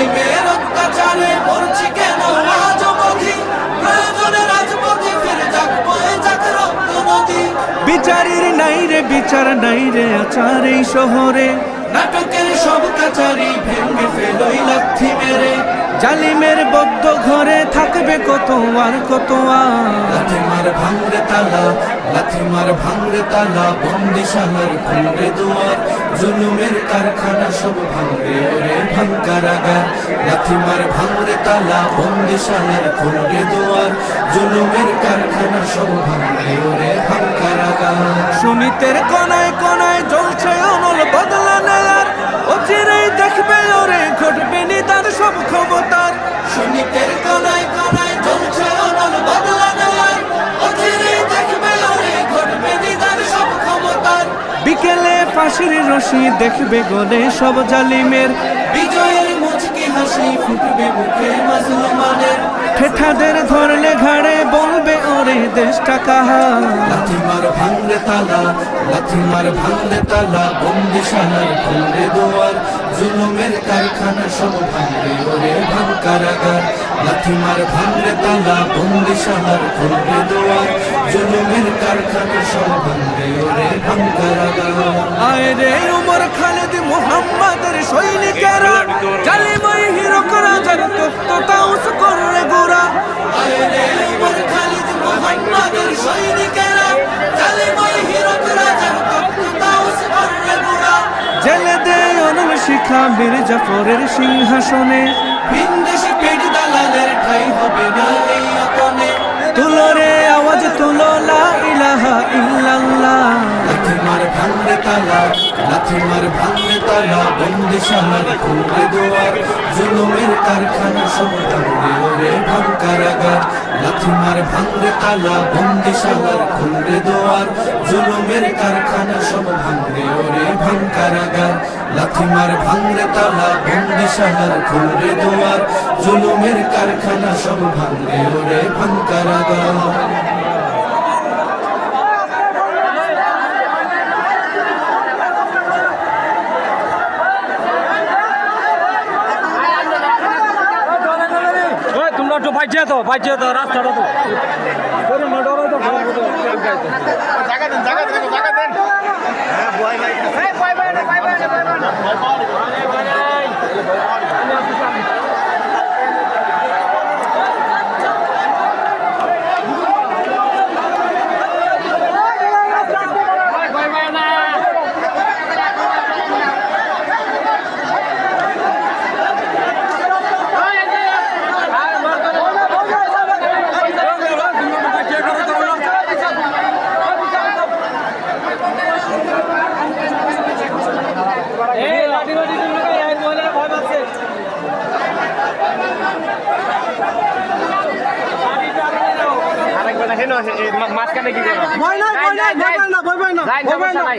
জালিমের অত্যাচারে মরছি কেন? আজ অবধি বিচারের নাই রে, বিচার নাই রে, আচার এই শহরে। নাটকের সব কাচারি ভেঙে ফেলোই লাথি মেরে। জালিমের বদ্ধ ঘরে থাকবে কত আর কত আর। লাথি মার ভাঙরে তালা লাথি মার ভাঙরে তালা বন্দিশালার খুলরে দুয়ার জুলুমের কারখানা সব ভাঙরে ওরে ভাঙ্কারাগার লাথি মার ভাঙরে তালা বন্দিশালার খুলরে দুয়ার জুলুমের কারখানা সব ভাঙরে ওরে ভাঙ্কারাগার সুমিতের কোনায় কোনায় জ্বলছে অনল বদলা দেখবে ওরে ঘটবে নিদার সব ক্ষমতার। সৈনিকের কনায় কনায় চলছে অনল বদলা নেওয়ার অচিরেই দেখবে ওরে ঘটবে নিদার সব ক্ষমতার। বিকেলে ফাঁসির রশি দেখবে গলে সব জালিমের। বিজয়ের মুচকি হাসি ফুটবে মুখে মাজলুমানের। ঠেঠাদের ধরলে ঘাড়ে ওরে দেশটা কাহা লাথি মার ভাঙরে তালা লাথি মার ভাঙরে তালা বন্দিশালার খুলরে দোয়ার জুলুমের কারখানা সব ভাঙরে ওরে ভাঙকারাগার লাথি মার ভাঙরে তালা বন্দিশালার খুলরে দোয়ার জুলুমের কারখানা সব ভাঙরে ওরে ভাঙকারাগার আয় রে উমর খালেদ মোহাম্মদের সৈনিকেরা জালিমাই হিরো করা যার তপ্ত তাউস করলে গোরা। আরে উমর বীর জাফরের সিংহাসনে ভিনদেশে পেট দালালের ঠাই হবে না এই অতনে আওয়াজ তুলো, লা ইলাহা ইল্লাল্লাহ। লাথি মার তালা লাথি মার তালা বন্দিশালার খুলরে দোয়ার, জুলুমের কারখানা সব ভাঙরে ওরে ভাঙকারাগার লাথি মার ভাঙরে তালা বন্দিশালার খুলরে দোয়ার, জুলুমের কারখানা সব ভাঙরে ওরে ভাঙকারাগার লাথি মার ভাঙরে তালা বন্দিশালার খুলরে দোয়ার জুলুমের কারখানা সব ভাঙরে ওরে ভাঙকারাগার ওই তোমরা একটু বাইচে তো বাইচে তো রাস্তাটা তো ওরে না ডরাই তো ভালো করে জায়গা দেন জায়গা দেন জায়গা দেন হ্যাঁ বয় ভাই এই বয় ভাই না বয় ভাই না বয় ভাই এই লাঠি লাঠি দিন না এই মহিলারা ভয় পাচ্ছে আরেকবার মাঝখানে কি করো? ভয় নাই ভয় নাই ভয় পায় না ভয় না নাই ভয় নাই।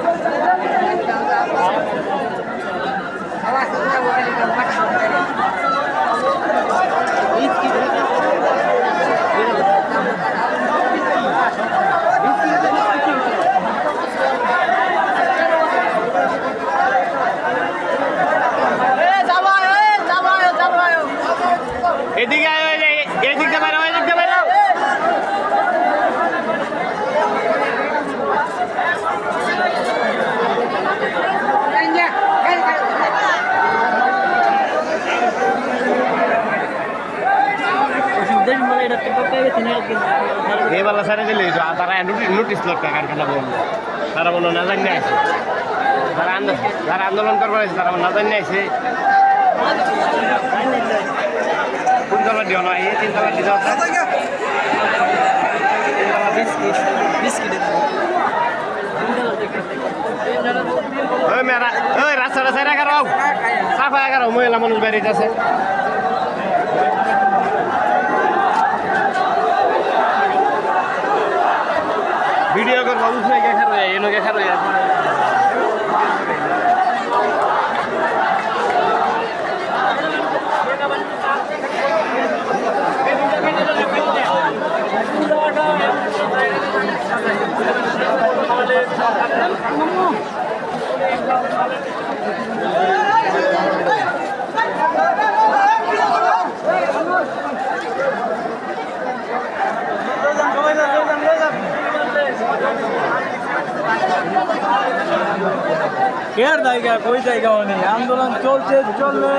এই বেলা সারা দিলে তারা নোটিশ লোকটা কারখানা বলল তারা বলল না জানি আছে তারা আন্দোলন যারা আন্দোলন করবার আছে তারা না জানি আছে তিনতলা দিও না? এই তিনতলা দিতে আছে ওই মেয়েরা ওই রাস্তাটা সাইড এগারো সাফা এগারো আছে। উঠে গে খারো এনো গে খারো কেয়ার জায়গা কই জায়গা নেই। আন্দোলন চলছে চলবে।